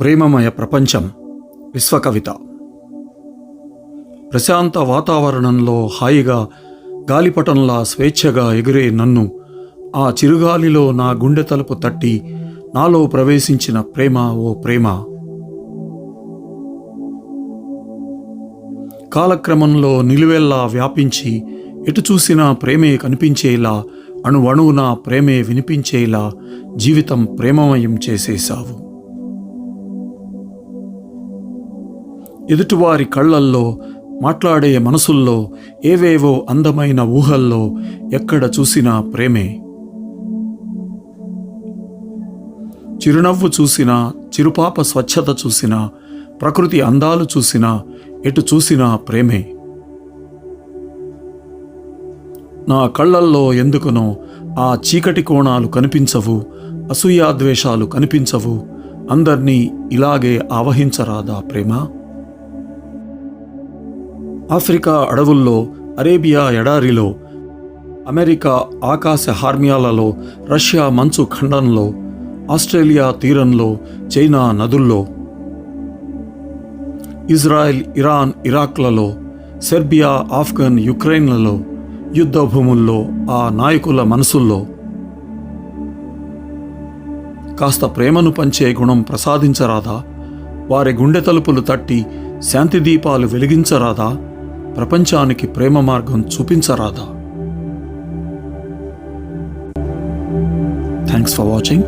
ప్రేమమయ ప్రపంచం విశ్వకవిత. ప్రశాంత వాతావరణంలో హాయిగా గాలిపటంలా స్వేచ్ఛగా ఎగిరే నన్ను ఆ చిరుగాలిలో నా గుండె తలుపు తట్టి నాలో ప్రవేశించిన ప్రేమ ఓ ప్రేమ. కాలక్రమంలో నిలువెల్లా వ్యాపించి ఎటు చూసినా ప్రేమే కనిపించేలా అణువణువున ప్రేమే వినిపించేలా జీవితం ప్రేమమయం చేసేశావు. ఎదుటివారి కళ్ళల్లో మాట్లాడే మనసుల్లో ఏవేవో అందమైన ఊహల్లో ఎక్కడ చూసినా ప్రేమే. చిరునవ్వు చూసినా చిరుపాప స్వచ్ఛత చూసినా ప్రకృతి అందాలు చూసినా ఎటు చూసినా ప్రేమే. నా కళ్ళల్లో ఎందుకనో ఆ చీకటి కోణాలు కనిపించవు అసూయాద్వేషాలు కనిపించవు అందర్నీ ఇలాగే ఆవహించరాదా ప్రేమ? ఆఫ్రికా అడవుల్లో అరేబియా ఎడారిలో అమెరికా ఆకాశ హార్మియాలలో రష్యా మంచు ఖండంలో ఆస్ట్రేలియా తీరంలో చైనా నదుల్లో ఇజ్రాయెల్ ఇరాన్ ఇరాక్లలో సెర్బియా ఆఫ్ఘన్ యుక్రెయిన్లలో యుద్ధ భూముల్లో ఆ నాయకుల మనసుల్లో. కాస్త ప్రేమను పంచే గుణం ప్రసాదించరాదా? వారి గుండె తలుపులు తట్టి శాంతి దీపాలు వెలిగించరాదా? ప్రపంచానికి ప్రేమ మార్గం చూపించరాదా? Thanks for watching